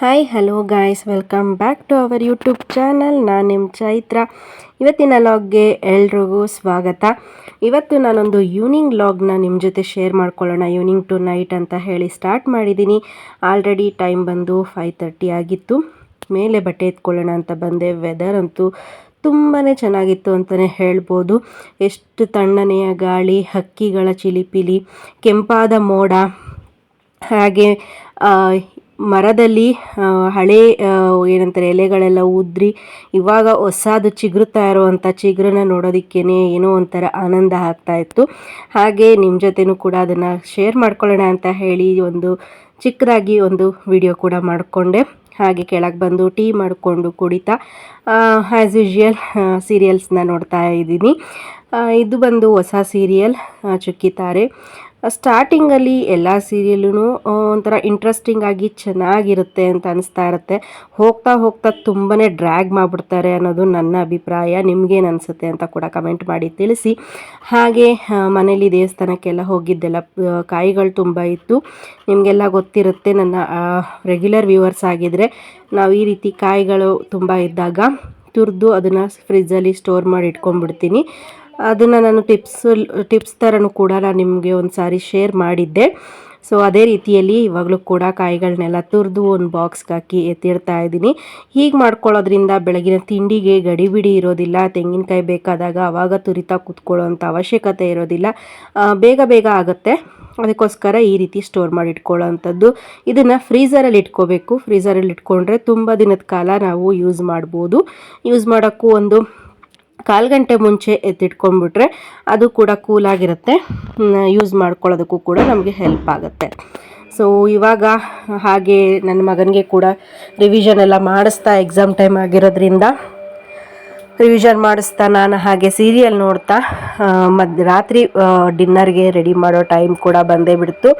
Hi hello guys welcome back to our YouTube channel ನಾನು ನಿಮ್ಮ ಚೈತ್ರ. ಇವತ್ತಿನ ಲಾಗ್ಗೆ ಎಲ್ರಿಗೂ ಸ್ವಾಗತ. ಇವತ್ತು ನಾನೊಂದು ಈವ್ನಿಂಗ್ ಲಾಗ್ನ ನಿಮ್ಮ ಜೊತೆ ಶೇರ್ ಮಾಡ್ಕೊಳ್ಳೋಣ. ಈವ್ನಿಂಗ್ ಟು ನೈಟ್ ಅಂತ ಹೇಳಿ ಸ್ಟಾರ್ಟ್ ಮಾಡಿದ್ದೀನಿ ಆಲ್ರೆಡಿ ಟೈಮ್ ಬಂದು ಫೈವ್ ತರ್ಟಿ ಆಗಿತ್ತು. ಮೇಲೆ ಬಟ್ಟೆ ಎತ್ಕೊಳ್ಳೋಣ ಅಂತ ಬಂದೆ. ವೆದರ್ ಅಂತೂ ತುಂಬಾ ಚೆನ್ನಾಗಿತ್ತು ಅಂತಲೇ ಹೇಳ್ಬೋದು. ಎಷ್ಟು ತಣ್ಣನೆಯ ಗಾಳಿ, ಹಕ್ಕಿಗಳ ಚಿಲಿಪಿಲಿ, ಕೆಂಪಾದ ಮೋಡ, ಹಾಗೆ ಮರದಲ್ಲಿ ಹಳೆ ಏನಂತಾರೆ, ಎಲೆಗಳೆಲ್ಲ ಉದ್ರಿ ಇವಾಗ ಹೊಸದು ಚಿಗುರುತ್ತಾ ಇರುವಂಥ ಚಿಗುರನ್ನ ನೋಡೋದಕ್ಕೇನೆ ಏನೋ ಒಂಥರ ಆನಂದ ಆಗ್ತಾ ಇತ್ತು. ಹಾಗೆ ನಿಮ್ಮ ಜೊತೆನೂ ಕೂಡ ಅದನ್ನು ಶೇರ್ ಮಾಡ್ಕೊಳ್ಳೋಣ ಅಂತ ಹೇಳಿ ಒಂದು ಚಿಕ್ಕದಾಗಿ ಒಂದು ವಿಡಿಯೋ ಕೂಡ ಮಾಡಿಕೊಂಡೆ. ಹಾಗೆ ಕೆಳಗೆ ಬಂದು ಟೀ ಮಾಡಿಕೊಂಡು ಕುಡಿತಾ ಆ್ಯಸ್ ಯೂಶ್ವಲ್ ಸೀರಿಯಲ್ಸ್ನ ನೋಡ್ತಾ ಇದ್ದೀನಿ. ಇದು ಬಂದು ಹೊಸ ಸೀರಿಯಲ್ ಚುಕ್ಕಿತಾರೆ ಸ್ಟಾರ್ಟಿಂಗಲ್ಲಿ ಎಲ್ಲ ಸೀರಿಯಲ್ಲೂ ಒಂಥರ ಇಂಟ್ರೆಸ್ಟಿಂಗ್ ಆಗಿ ಚೆನ್ನಾಗಿರುತ್ತೆ ಅಂತ ಅನಿಸ್ತಾ ಇರುತ್ತೆ. ಹೋಗ್ತಾ ಹೋಗ್ತಾ ತುಂಬಾ ಡ್ರ್ಯಾಗ್ ಮಾಡಿಬಿಡ್ತಾರೆ ಅನ್ನೋದು ನನ್ನ ಅಭಿಪ್ರಾಯ. ನಿಮಗೇನು ಅನಿಸುತ್ತೆ ಅಂತ ಕೂಡ ಕಮೆಂಟ್ ಮಾಡಿ ತಿಳಿಸಿ. ಹಾಗೆ ಮನೇಲಿ ದೇವಸ್ಥಾನಕ್ಕೆಲ್ಲ ಹೋಗಿದ್ದೆಲ್ಲ ಕಾಯಿಗಳು ತುಂಬ ಇತ್ತು. ನಿಮಗೆಲ್ಲ ಗೊತ್ತಿರುತ್ತೆ, ನನ್ನ ರೆಗ್ಯುಲರ್ ವ್ಯೂವರ್ಸ್ ಆಗಿದ್ದರೆ ನಾವು ಈ ರೀತಿ ಕಾಯಿಗಳು ತುಂಬ ಇದ್ದಾಗ ತುರಿದು ಅದನ್ನು ಫ್ರಿಜ್ಜಲ್ಲಿ ಸ್ಟೋರ್ ಮಾಡಿ ಇಟ್ಕೊಂಡ್ಬಿಡ್ತೀನಿ. ಅದನ್ನು ನಾನು ಟಿಪ್ಸ್ ಟಿಪ್ಸ್ ಥರನೂ ಕೂಡ ನಾನು ನಿಮಗೆ ಒಂದು ಸಾರಿ ಶೇರ್ ಮಾಡಿದ್ದೆ. ಸೊ ಅದೇ ರೀತಿಯಲ್ಲಿ ಇವಾಗಲೂ ಕೂಡ ಕಾಯಿಗಳನ್ನೆಲ್ಲ ತುರಿದು ಒಂದು ಬಾಕ್ಸ್ಗೆ ಹಾಕಿ ಎತ್ತಿಡ್ತಾ ಇದ್ದೀನಿ. ಹೀಗೆ ಮಾಡ್ಕೊಳ್ಳೋದ್ರಿಂದ ಬೆಳಗಿನ ತಿಂಡಿಗೆ ಗಡಿಬಿಡಿ ಇರೋದಿಲ್ಲ, ತೆಂಗಿನಕಾಯಿ ಬೇಕಾದಾಗ ಆವಾಗ ತುರಿತಾ ಕೂತ್ಕೊಳ್ಳೋವಂಥ ಅವಶ್ಯಕತೆ ಇರೋದಿಲ್ಲ. ಬೇಗ ಬೇಗ ಆಗುತ್ತೆ. ಅದಕ್ಕೋಸ್ಕರ ಈ ರೀತಿ ಸ್ಟೋರ್ ಮಾಡಿ ಇಟ್ಕೊಳ್ಳೋ ಅಂಥದ್ದು ಇದನ್ನು ಫ್ರೀಸರಲ್ಲಿ ಇಟ್ಕೋಬೇಕು. ಫ್ರೀಝರಲ್ಲಿ ಇಟ್ಕೊಂಡ್ರೆ ತುಂಬ ದಿನದ ಕಾಲ ನಾವು ಯೂಸ್ ಮಾಡ್ಬೋದು. ಯೂಸ್ ಮಾಡೋಕ್ಕೂ ಒಂದು ಕಾಲು ಗಂಟೆ ಮುಂಚೆ ಎತ್ತಿಟ್ಕೊಂಡ್ಬಿಟ್ರೆ ಅದು ಕೂಡ ಕೂಲಾಗಿರುತ್ತೆ ಯೂಸ್ ಮಾಡ್ಕೊಳ್ಳೋದಕ್ಕೂ ಕೂಡ ನಮಗೆ ಹೆಲ್ಪ್ ಆಗುತ್ತೆ. ಸೊ ಇವಾಗ ಹಾಗೆ ನನ್ನ ಮಗನಿಗೆ ಕೂಡ ರಿವಿಷನ್ ಎಲ್ಲ ಮಾಡಿಸ್ತಾ ಎಕ್ಸಾಮ್ ಟೈಮ್ ಆಗಿರೋದ್ರಿಂದ ರಿವಿಷನ್ ಮಾಡಿಸ್ತಾ ನಾನು ಹಾಗೆ ಸೀರಿಯಲ್ ನೋಡ್ತಾ ಮಧ್ಯ ರಾತ್ರಿ ಡಿನ್ನರ್ಗೆ ರೆಡಿ ಮಾಡೋ ಟೈಮ್ ಕೂಡ ಬಂದೇ ಬಿಡ್ತು.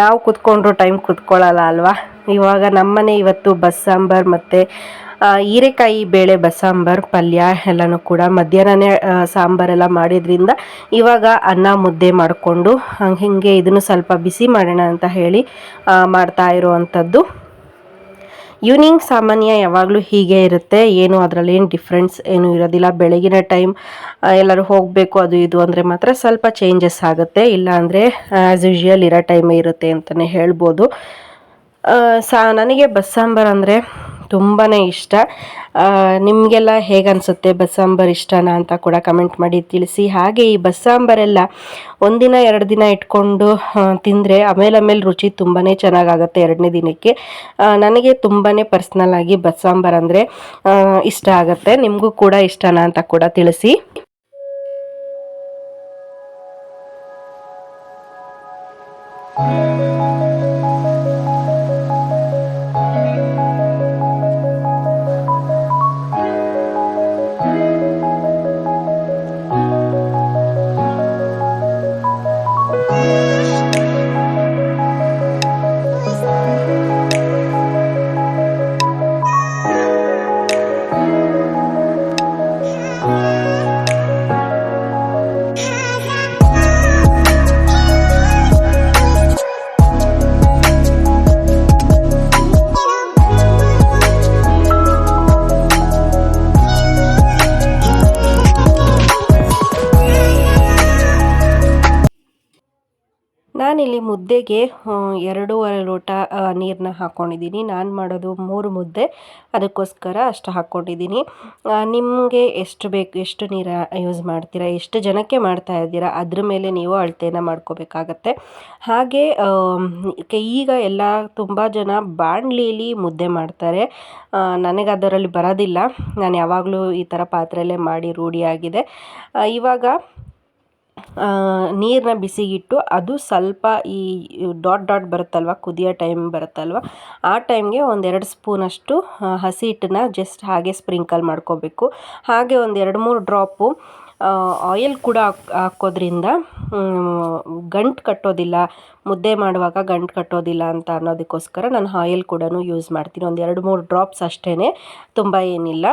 ನಾವು ಕುತ್ಕೊಂಡ್ರು ಟೈಮ್ ಕುತ್ಕೊಳ್ಳಲ್ಲ ಅಲ್ವಾ? ಇವಾಗ ನಮ್ಮನೆ ಇವತ್ತು ಬಸ್ ಸಾಂಬಾರ್ ಮತ್ತು ಹೀರೆಕಾಯಿ ಬೇಳೆ, ಬಸಾಂಬಾರ್, ಪಲ್ಯ ಎಲ್ಲನೂ ಕೂಡ ಮಧ್ಯಾಹ್ನನೇ ಸಾಂಬಾರೆಲ್ಲ ಮಾಡಿದ್ರಿಂದ ಇವಾಗ ಅನ್ನ ಮುದ್ದೆ ಮಾಡಿಕೊಂಡು ಹಿಂಗೆ ಇದನ್ನು ಸ್ವಲ್ಪ ಬಿಸಿ ಮಾಡೋಣ ಅಂತ ಹೇಳಿ ಮಾಡ್ತಾ ಇರುವಂಥದ್ದು. ಈವ್ನಿಂಗ್ ಸಾಮಾನ್ಯ ಯಾವಾಗಲೂ ಹೀಗೆ ಇರುತ್ತೆ. ಏನು ಅದರಲ್ಲಿ ಏನು ಡಿಫ್ರೆನ್ಸ್ ಏನೂ ಇರೋದಿಲ್ಲ. ಬೆಳಗಿನ ಟೈಮ್ ಎಲ್ಲರೂ ಹೋಗಬೇಕು, ಅದು ಇದು ಅಂದರೆ ಮಾತ್ರ ಸ್ವಲ್ಪ ಚೇಂಜಸ್ ಆಗುತ್ತೆ. ಇಲ್ಲ ಅಂದರೆ ಆ್ಯಸ್ ಯೂಶುವಲ್ ಇರೋ ಟೈಮೇ ಇರುತ್ತೆ ಅಂತಲೇ ಹೇಳ್ಬೋದು. ಸಾ, ನನಗೆ ಬಸ್ಸಾಂಬಾರ್ ಅಂದರೆ ತುಂಬಾ ಇಷ್ಟ. ನಿಮಗೆಲ್ಲ ಹೇಗನ್ಸುತ್ತೆ ಬಸ್ಸಾಂಬಾರ್ ಇಷ್ಟನಾ ಅಂತ ಕೂಡ ಕಮೆಂಟ್ ಮಾಡಿ ತಿಳಿಸಿ. ಹಾಗೆ ಈ ಬಸ್ಸಾಂಬಾರೆಲ್ಲ ಒಂದಿನ, ಎರಡು ದಿನ ಇಟ್ಕೊಂಡು ತಿಂದರೆ ಆಮೇಲೆ ಆಮೇಲೆ ರುಚಿ ತುಂಬಾ ಚೆನ್ನಾಗಾಗುತ್ತೆ ಎರಡನೇ ದಿನಕ್ಕೆ. ನನಗೆ ತುಂಬಾ ಪರ್ಸ್ನಲ್ ಆಗಿ ಬಸ್ಸಾಂಬಾರ್ ಅಂದರೆ ಇಷ್ಟ ಆಗುತ್ತೆ. ನಿಮಗೂ ಕೂಡ ಇಷ್ಟನಾ ಅಂತ ಕೂಡ ತಿಳಿಸಿ. ನಾನಿಲ್ಲಿ ಮುದ್ದೆಗೆ ಎರಡೂವರೆ ಲೋಟ ನೀರನ್ನ ಹಾಕ್ಕೊಂಡಿದ್ದೀನಿ ನಾನು ಮಾಡೋದು ಮೂರು ಮುದ್ದೆ. ಅದಕ್ಕೋಸ್ಕರ ಅಷ್ಟು ಹಾಕ್ಕೊಂಡಿದ್ದೀನಿ ನಿಮಗೆ ಎಷ್ಟು ಬೇಕು, ಎಷ್ಟು ನೀರು ಯೂಸ್ ಮಾಡ್ತೀರಾ, ಎಷ್ಟು ಜನಕ್ಕೆ ಮಾಡ್ತಾ ಇದ್ದೀರಾ, ಅದ್ರ ಮೇಲೆ ನೀವು ಅಳತೆನ ಮಾಡ್ಕೋಬೇಕಾಗತ್ತೆ. ಹಾಗೆ ಈಗ ಎಲ್ಲ ತುಂಬ ಜನ ಬಾಣಲಿಲಿ ಮುದ್ದೆ ಮಾಡ್ತಾರೆ. ನನಗೆ ಅದರಲ್ಲಿ ಬರೋದಿಲ್ಲ. ನಾನು ಯಾವಾಗಲೂ ಈ ಥರ ಪಾತ್ರೆಯಲ್ಲೇ ಮಾಡಿ ರೂಢಿಯಾಗಿದೆ. ಇವಾಗ ನೀರನ್ನ ಬಿಸಿಗಿಟ್ಟು ಅದು ಸ್ವಲ್ಪ ಈ ಡಾಟ್ ಡಾಟ್ ಬರುತ್ತಲ್ವ, ಕುದಿಯೋ ಟೈಮ್ ಬರುತ್ತಲ್ವ, ಆ ಟೈಮ್ಗೆ ಒಂದೆರಡು ಸ್ಪೂನಷ್ಟು ಹಸಿ ಹಿಟ್ಟನ್ನ ಜಸ್ಟ್ ಹಾಗೆ ಸ್ಪ್ರಿಂಕಲ್ ಮಾಡ್ಕೋಬೇಕು. ಹಾಗೆ ಒಂದು ಎರಡು ಮೂರು ಡ್ರಾಪು ಆಯಿಲ್ ಕೂಡ ಹಾಕ್- ಹಾಕೋದ್ರಿಂದ ಗಂಟು ಕಟ್ಟೋದಿಲ್ಲ ಮುದ್ದೆ ಮಾಡುವಾಗ ಗಂಟು ಕಟ್ಟೋದಿಲ್ಲ ಅಂತ ಅನ್ನೋದಕ್ಕೋಸ್ಕರ ನಾನು ಆಯಿಲ್ ಕೂಡ ಯೂಸ್ ಮಾಡ್ತೀನಿ. ಒಂದು ಎರಡು ಮೂರು ಡ್ರಾಪ್ಸ್ ಅಷ್ಟೇ ತುಂಬ ಏನಿಲ್ಲ.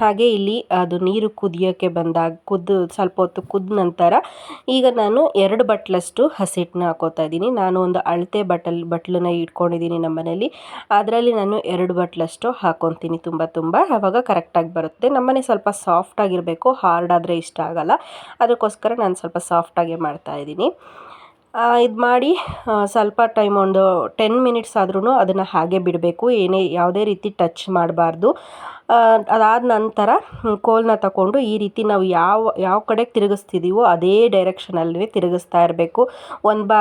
ಹಾಗೆ ಇಲ್ಲಿ ಅದು ನೀರು ಕುದಿಯೋಕ್ಕೆ ಬಂದಾಗ, ಕುದ್ದು ಸ್ವಲ್ಪ ಹೊತ್ತು ಕುದ್ದ ನಂತರ ಈಗ ನಾನು ಎರಡು ಬಟ್ಲಷ್ಟು ಹಸಿಟ್ಟನ್ನ ಹಾಕೋತಾ ಇದ್ದೀನಿ. ನಾನು ಒಂದು ಅಳತೆ ಬಟಲ್, ಬಟ್ಲನ್ನ ಇಟ್ಕೊಂಡಿದ್ದೀನಿ ನಮ್ಮ ಮನೇಲಿ. ಅದರಲ್ಲಿ ನಾನು ಎರಡು ಬಟ್ಲಷ್ಟು ಹಾಕೊತೀನಿ ತುಂಬ ತುಂಬ. ಆವಾಗ ಕರೆಕ್ಟಾಗಿ ಬರುತ್ತೆ. ನಮ್ಮನೆ ಸ್ವಲ್ಪ ಸಾಫ್ಟಾಗಿರಬೇಕು ಹಾರ್ಡ್ ಆದರೆ ಇಷ್ಟ ಆಗಲ್ಲ. ಅದಕ್ಕೋಸ್ಕರ ನಾನು ಸ್ವಲ್ಪ ಸಾಫ್ಟಾಗೆ ಮಾಡ್ತಾಯಿದ್ದೀನಿ ಇದು ಮಾಡಿ ಸ್ವಲ್ಪ ಟೈಮ್ ಒಂದು ಟೆನ್ ಮಿನಿಟ್ಸ್ ಆದ್ರೂ ಅದನ್ನು ಹಾಗೆ ಬಿಡಬೇಕು. ಏನೇ ಯಾವುದೇ ರೀತಿ ಟಚ್ ಮಾಡಬಾರ್ದು. ಅದಾದ ನಂತರ ಕೋಲನ್ನ ತಗೊಂಡು ಈ ರೀತಿ ನಾವು ಯಾವ ಯಾವ ಕಡೆಗೆ ತಿರುಗಿಸ್ತಿದ್ದೀವೋ ಅದೇ ಡೈರೆಕ್ಷನಲ್ಲಿ ತಿರುಗಿಸ್ತಾ ಇರಬೇಕು. ಒಂದು ಬಾ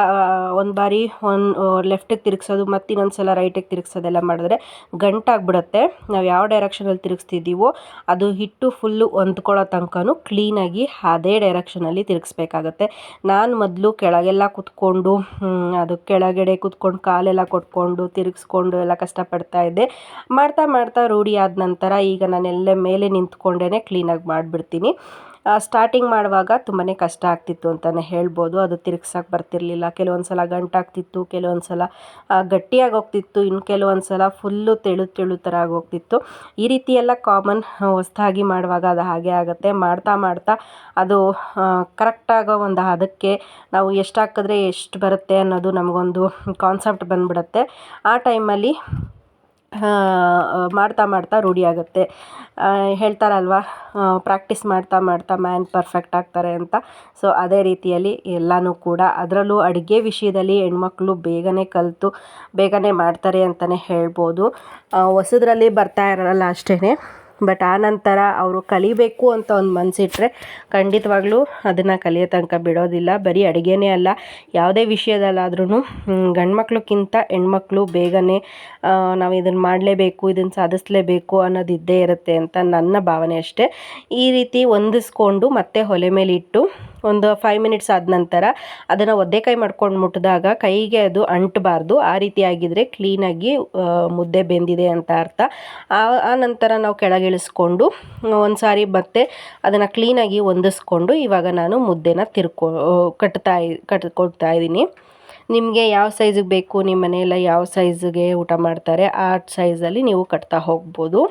ಒಂದು ಬಾರಿ ಒಂದು ಲೆಫ್ಟಿಗೆ ತಿರುಗಿಸೋದು ಮತ್ತು ಇನ್ನೊಂದು ಸಲ ರೈಟಿಗೆ ತಿರುಗಿಸೋದೆಲ್ಲ ಮಾಡಿದ್ರೆ ಗಂಟಾಗ್ಬಿಡುತ್ತೆ. ನಾವು ಯಾವ ಡೈರೆಕ್ಷನಲ್ಲಿ ತಿರುಗಿಸ್ತಿದ್ದೀವೋ ಅದು ಹಿಟ್ಟು ಫುಲ್ಲು ಹೊಂದ್ಕೊಳ್ಳೋ ತನಕನೂ ಕ್ಲೀನಾಗಿ ಅದೇ ಡೈರೆಕ್ಷನಲ್ಲಿ ತಿರುಗಿಸ್ಬೇಕಾಗತ್ತೆ. ನಾನು ಮೊದಲು ಕೆಳಗೆಲ್ಲ ಕುತ್ಕೊಂಡು ಅದು ಕೆಳಗಡೆ ಕುತ್ಕೊಂಡು ಕಾಲೆಲ್ಲ ಕೊಟ್ಕೊಂಡು ತಿರುಗಿಸ್ಕೊಂಡು ಎಲ್ಲ ಕಷ್ಟಪಡ್ತಾ ಇದ್ದೆ. ಮಾಡ್ತಾ ಮಾಡ್ತಾ ರೂಢಿ ಆದ ನಂತರ ಈಗ ನಾನೆಲ್ಲ ಮೇಲೆ ನಿಂತ್ಕೊಂಡೇ ಕ್ಲೀನಾಗಿ ಮಾಡಿಬಿಡ್ತೀನಿ. ಸ್ಟಾರ್ಟಿಂಗ್ ಮಾಡುವಾಗ ತುಂಬಾ ಕಷ್ಟ ಆಗ್ತಿತ್ತು ಅಂತಲೇ ಹೇಳ್ಬೋದು. ಅದು ತಿರ್ಗ್ಸಕ್ಕೆ ಬರ್ತಿರಲಿಲ್ಲ. ಕೆಲವೊಂದು ಸಲ ಗಂಟಾಗ್ತಿತ್ತು ಕೆಲವೊಂದು ಸಲ ಗಟ್ಟಿಯಾಗಿ ಹೋಗ್ತಿತ್ತು. ಇನ್ನು ಕೆಲವೊಂದು ಸಲ ಫುಲ್ಲು ತೆಳು ತೆಳು ಥರ ಆಗೋಗ್ತಿತ್ತು ಈ ರೀತಿ ಎಲ್ಲ ಕಾಮನ್ ಹೊಸದಾಗಿ ಮಾಡುವಾಗ ಅದು ಹಾಗೆ ಆಗುತ್ತೆ. ಮಾಡ್ತಾ ಮಾಡ್ತಾ ಅದು ಕರೆಕ್ಟಾಗೋ ಒಂದು ಹದಕ್ಕೆ ನಾವು ಎಷ್ಟು ಹಾಕಿದ್ರೆ ಎಷ್ಟು ಬರುತ್ತೆ ಅನ್ನೋದು ನಮಗೊಂದು ಕಾನ್ಸೆಪ್ಟ್ ಬಂದ್ಬಿಡುತ್ತೆ. ಆ ಟೈಮಲ್ಲಿ ಮಾಡ್ತಾ ಮಾಡ್ತಾ ರೂಢಿಯಾಗುತ್ತೆ ಹೇಳ್ತಾರಲ್ವ ಪ್ರಾಕ್ಟೀಸ್ ಮಾಡ್ತಾ ಮಾಡ್ತಾ ಮ್ಯಾನ್ ಪರ್ಫೆಕ್ಟ್ ಆಗ್ತಾರೆ ಅಂತ. ಸೊ ಅದೇ ರೀತಿಯಲ್ಲಿ ಎಲ್ಲನೂ ಕೂಡ ಅದರಲ್ಲೂ ಅಡುಗೆ ವಿಷಯದಲ್ಲಿ ಹೆಣ್ಮಕ್ಳು ಬೇಗನೆ ಕಲಿತು, ಬೇಗನೆ ಮಾಡ್ತಾರೆ ಅಂತಲೇ ಹೇಳ್ಬೋದು. ಹೊಸದ್ರಲ್ಲಿ ಬರ್ತಾ ಇರಲ್ಲ ಅಷ್ಟೇ ಬಟ್ ಆ ನಂತರ ಅವರು ಕಲಿಬೇಕು ಅಂತ ಒಂದು ಮನಸ್ಸಿಟ್ರೆ ಖಂಡಿತವಾಗ್ಲೂ ಅದನ್ನು ಕಲಿಯೋ ತನಕ ಬಿಡೋದಿಲ್ಲ. ಬರೀ ಅಡುಗೆನೇ ಅಲ್ಲ, ಯಾವುದೇ ವಿಷಯದಲ್ಲಾದ್ರೂ ಗಂಡು ಮಕ್ಳಿಗಿಂತ ಹೆಣ್ಮಕ್ಳು ಬೇಗನೆ ನಾವು ಇದನ್ನು ಮಾಡಲೇಬೇಕು ಇದನ್ನು ಸಾಧಿಸಲೇಬೇಕು ಅನ್ನೋದು ಇದ್ದೇ ಇರುತ್ತೆ ಅಂತ ನನ್ನ ಭಾವನೆ ಅಷ್ಟೇ. ಈ ರೀತಿ ಹೊಂದಿಸ್ಕೊಂಡು ಮತ್ತೆ ಹೊಲೆ ಮೇಲೆ ಇಟ್ಟು ಒಂದು ಫೈವ್ ಮಿನಿಟ್ಸ್ ಆದ ನಂತರ ಅದನ್ನು ಒದ್ದೆಕಾಯಿ ಮಾಡ್ಕೊಂಡು ಮುಟ್ಟಿದಾಗ ಕೈಗೆ ಅದು ಅಂಟಬಾರ್ದು. ಆ ರೀತಿಯಾಗಿದ್ದರೆ ಕ್ಲೀನಾಗಿ ಮುದ್ದೆ ಬೆಂದಿದೆ ಅಂತ ಅರ್ಥ. ಆ ನಂತರ ನಾವು ಕೆಳಗಿಳಿಸ್ಕೊಂಡು ಒಂದು ಸಾರಿ ಮತ್ತೆ ಅದನ್ನು ಕ್ಲೀನಾಗಿ ಹೊಂದಿಸ್ಕೊಂಡು ಇವಾಗ ನಾನು ಮುದ್ದೆನ ತಿರ್ಕೊ ಕಟ್ತಾ ಕಟ್ಕೊಳ್ತಾ ಇದ್ದೀನಿ ನಿಮಗೆ ಯಾವ ಸೈಜಿಗೆ ಬೇಕು ನಿಮ್ಮ ಮನೆಯೆಲ್ಲ ಯಾವ ಸೈಜಿಗೆ ಊಟ ಮಾಡ್ತಾರೆ, ಆ ಸೈಜಲ್ಲಿ ನೀವು ಕಟ್ತಾ ಹೋಗ್ಬೋದು.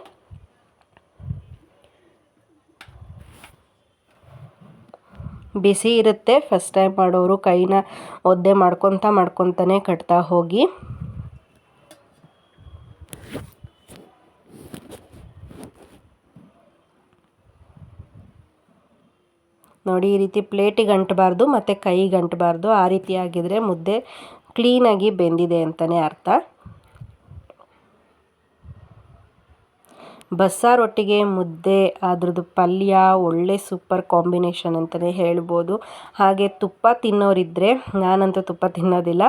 ಬಿಸಿ ಇರುತ್ತೆ. ಫಸ್ಟ್ ಟೈಮ್ ಮಾಡೋರು ಕೈನ ಒದ್ದೆ ಮಾಡ್ಕೊತ ಮಾಡ್ಕೊತಾನೆ ಕಟ್ತಾ ಹೋಗಿ. ನೋಡಿ, ಈ ರೀತಿ ಪ್ಲೇಟಿಗೆ ಅಂಟಬಾರ್ದು, ಮತ್ತು ಕೈಗೆ ಅಂಟಬಾರ್ದು. ಆ ರೀತಿ ಮುದ್ದೆ ಕ್ಲೀನಾಗಿ ಬೆಂದಿದೆ ಅಂತಲೇ ಅರ್ಥ. ಬಸ್ಸಾರೊಟ್ಟಿಗೆ ಮುದ್ದೆ, ಅದ್ರದ್ದು ಪಲ್ಯ, ಒಳ್ಳೆ ಸೂಪರ್ ಕಾಂಬಿನೇಷನ್ ಅಂತಲೇ ಹೇಳ್ಬೋದು. ಹಾಗೆ ತುಪ್ಪ ತಿನ್ನೋರಿದ್ದರೆ ನಾನಂತೂ ತುಪ್ಪ ತಿನ್ನೋದಿಲ್ಲ.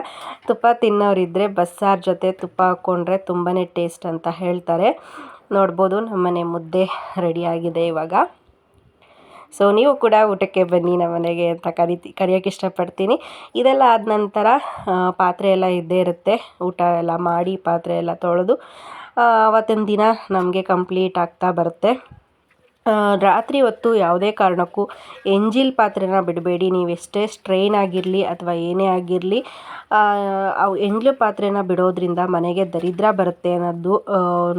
ತುಪ್ಪ ತಿನ್ನೋರಿದ್ದರೆ ಬಸ್ಸಾರು ಜೊತೆ ತುಪ್ಪ ಹಾಕ್ಕೊಂಡ್ರೆ ತುಂಬಾ ಟೇಸ್ಟ್ ಅಂತ ಹೇಳ್ತಾರೆ. ನೋಡ್ಬೋದು ನಮ್ಮನೆ ಮುದ್ದೆ ರೆಡಿಯಾಗಿದೆ ಇವಾಗ. ಸೊ ನೀವು ಕೂಡ ಊಟಕ್ಕೆ ಬನ್ನಿ ನಮ್ಮ ಮನೆಗೆ ಅಂತ ಕರಿತಿ ಕರಿಯೋಕ್ಕೆ ಇಷ್ಟಪಡ್ತೀನಿ. ಇದೆಲ್ಲ ಆದ ನಂತರ ಪಾತ್ರೆ ಎಲ್ಲ ಇದ್ದೇ ಇರುತ್ತೆ. ಊಟ ಎಲ್ಲ ಮಾಡಿ ಪಾತ್ರೆ ಎಲ್ಲ ತೊಳೆದು ಆವತ್ತಿನ ದಿನ ನಮಗೆ ಕಂಪ್ಲೀಟ್ ಆಗ್ತಾ ಬರುತ್ತೆ. ರಾತ್ರಿ ಹೊತ್ತು ಯಾವುದೇ ಕಾರಣಕ್ಕೂ ಎಂಜಿಲ್ ಪಾತ್ರೆನ ಬಿಡಬೇಡಿ. ನೀವು ಎಷ್ಟೇ ಸ್ಟ್ರೈನ್ ಆಗಿರಲಿ ಅಥವಾ ಏನೇ ಆಗಿರಲಿ ಅವು ಎಂಜ್ಲು ಪಾತ್ರೆನ ಬಿಡೋದ್ರಿಂದ ಮನೆಗೆ ದರಿದ್ರ ಬರುತ್ತೆ ಅನ್ನೋದು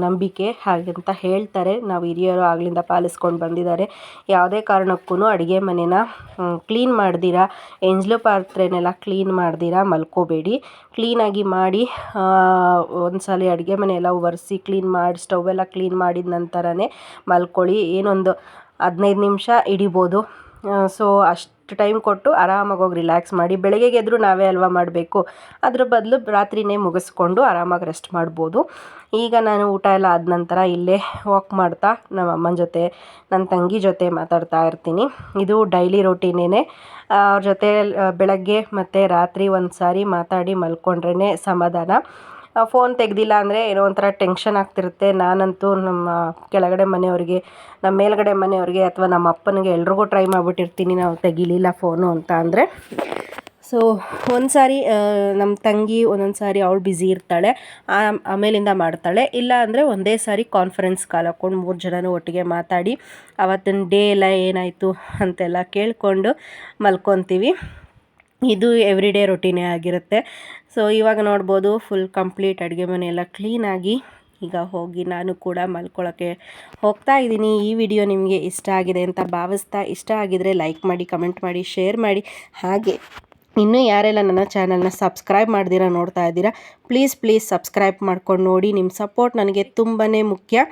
ನಂಬಿಕೆ ಹಾಗಂತ ಹೇಳ್ತಾರೆ. ನಾವು ಹಿರಿಯರು ಆಗಲಿಂದ ಪಾಲಿಸ್ಕೊಂಡು ಬಂದಿದ್ದಾರೆ. ಯಾವುದೇ ಕಾರಣಕ್ಕೂ ಅಡುಗೆ ಮನೆನ ಕ್ಲೀನ್ ಮಾಡ್ದಿರಾ. ಎಂಜಿಲು ಪಾತ್ರೆನೆಲ್ಲ ಕ್ಲೀನ್ ಮಾಡ್ದಿರಾ, ಮಲ್ಕೋಬೇಡಿ. ಕ್ಲೀನಾಗಿ ಮಾಡಿ ಒಂದು ಸಲ ಅಡುಗೆ ಮನೆ ಎಲ್ಲ ಒರೆಸಿ, ಕ್ಲೀನ್ ಮಾಡಿ ಸ್ಟವ್ ಎಲ್ಲ ಕ್ಲೀನ್ ಮಾಡಿದ ನಂತರನೇ ಮಲ್ಕೊಳ್ಳಿ. ಏನೊಂದು ಹದಿನೈದು ನಿಮಿಷ ಹಿಡಿಬೋದು. ಸೊ ಅಷ್ಟು ಟೈಮ್ ಕೊಟ್ಟು ಆರಾಮಾಗಿ ಹೋಗಿ ರಿಲ್ಯಾಕ್ಸ್ ಮಾಡಿ ಬೆಳಗ್ಗೆಗೆ ಎದ್ರು ನಾವೇ ಅಲ್ವಾ ಮಾಡಬೇಕು. ಅದ್ರ ಬದಲು ರಾತ್ರಿನೇ ಮುಗಿಸ್ಕೊಂಡು ಆರಾಮಾಗಿ ರೆಸ್ಟ್ ಮಾಡ್ಬೋದು. ಈಗ ನಾನು ಊಟ ಎಲ್ಲ ಆದ ನಂತರ ಇಲ್ಲೇ ವಾಕ್ ಮಾಡ್ತಾ ನಮ್ಮ ಅಮ್ಮನ ಜೊತೆ ನನ್ನ ತಂಗಿ ಜೊತೆ ಮಾತಾಡ್ತಾ ಇರ್ತೀನಿ. ಇದು ಡೈಲಿ ರೊಟೀನೇ ಅವ್ರ ಜೊತೆ ಬೆಳಗ್ಗೆ ಮತ್ತು ರಾತ್ರಿ ಒಂದು ಸಾರಿ ಮಾತಾಡಿ ಮಲ್ಕೊಂಡ್ರೇ ಸಮಾಧಾನ. ಫೋನ್ ತೆಗೆದಿಲ್ಲ ಅಂದರೆ ಏನೋ ಒಂಥರ ಟೆನ್ಷನ್ ಆಗ್ತಿರುತ್ತೆ. ನಾನಂತೂ ನಮ್ಮ ಕೆಳಗಡೆ ಮನೆಯವ್ರಿಗೆ, ನಮ್ಮ ಮೇಲ್ಗಡೆ ಮನೆಯವ್ರಿಗೆ ಅಥವಾ ನಮ್ಮ ಅಪ್ಪನಿಗೆ ಎಲ್ರಿಗೂ ಟ್ರೈ ಮಾಡಿಬಿಟ್ಟಿರ್ತೀನಿ. ನಾವು ತೆಗಿಲಿಲ್ಲ ಫೋನು ಅಂತ ಅಂದರೆ. ಸೊ ಒಂದು ಸಾರಿ ನಮ್ಮ ತಂಗಿ ಒಂದೊಂದು ಸಾರಿ ಅವಳು ಬ್ಯುಸಿ ಇರ್ತಾಳೆ. ಆಮೇಲಿಂದ ಮಾಡ್ತಾಳೆ. ಇಲ್ಲ ಅಂದರೆ ಒಂದೇ ಸಾರಿ ಕಾನ್ಫರೆನ್ಸ್ ಕಾಲ್ ಹಾಕ್ಕೊಂಡು ಮೂರು ಜನನೂ ಒಟ್ಟಿಗೆ ಮಾತಾಡಿ ಅವತ್ತಿನ ಡೇ ಎಲ್ಲ ಏನಾಯಿತು ಅಂತೆಲ್ಲ ಕೇಳಿಕೊಂಡು ಮಲ್ಕೊತೀವಿ. ಇದು ಎವ್ರಿ ಡೇ ರೊಟೀನೇ ಆಗಿರುತ್ತೆ. ಸೊ ಇವಾಗ ನೋಡ್ಬೋದು ಫುಲ್ ಕಂಪ್ಲೀಟ್ ಅಡುಗೆ ಮನೆ ಎಲ್ಲ ಕ್ಲೀನಾಗಿ ಈಗ ಹೋಗಿ ನಾನು ಕೂಡ ಮಲ್ಕೊಳ್ಳೋಕ್ಕೆ ಹೋಗ್ತಾ ಇದ್ದೀನಿ. ಈ ವಿಡಿಯೋ ನಿಮಗೆ ಇಷ್ಟ ಆಗಿದೆ ಅಂತ ಭಾವಿಸ್ತಾ ಇಷ್ಟ ಆಗಿದರೆ ಲೈಕ್ ಮಾಡಿ ಕಮೆಂಟ್ ಮಾಡಿ ಶೇರ್ ಮಾಡಿ. ಹಾಗೆ, ಇನ್ನೂ ಯಾರೆಲ್ಲ ನನ್ನ ಚಾನಲ್ನ ಸಬ್ಸ್ಕ್ರೈಬ್ ಮಾಡ್ದಿರ ನೋಡ್ತಾ ಇದ್ದೀರಾ ಪ್ಲೀಸ್ ಪ್ಲೀಸ್ ಸಬ್ಸ್ಕ್ರೈಬ್ ಮಾಡ್ಕೊಂಡು ನೋಡಿ. ನಿಮ್ಮ ಸಪೋರ್ಟ್ ನನಗೆ ತುಂಬಾ ಮುಖ್ಯ.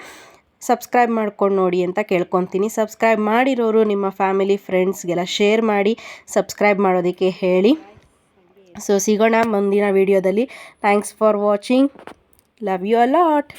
ಸಬ್ಸ್ಕ್ರೈಬ್ ಮಾಡ್ಕೊಂಡು ನೋಡಿ ಅಂತ ಕೇಳ್ಕೊತೀನಿ. ಸಬ್ಸ್ಕ್ರೈಬ್ ಮಾಡಿರೋರು ನಿಮ್ಮ ಫ್ಯಾಮಿಲಿ, ಫ್ರೆಂಡ್ಸ್ಗೆಲ್ಲ ಶೇರ್ ಮಾಡಿ, ಸಬ್ಸ್ಕ್ರೈಬ್ ಮಾಡೋದಕ್ಕೆ ಹೇಳಿ. ಸೊ ಸಿಗೋಣ ಮುಂದಿನ ವಿಡಿಯೋದಲ್ಲಿ. Thanks for watching love you a lot lot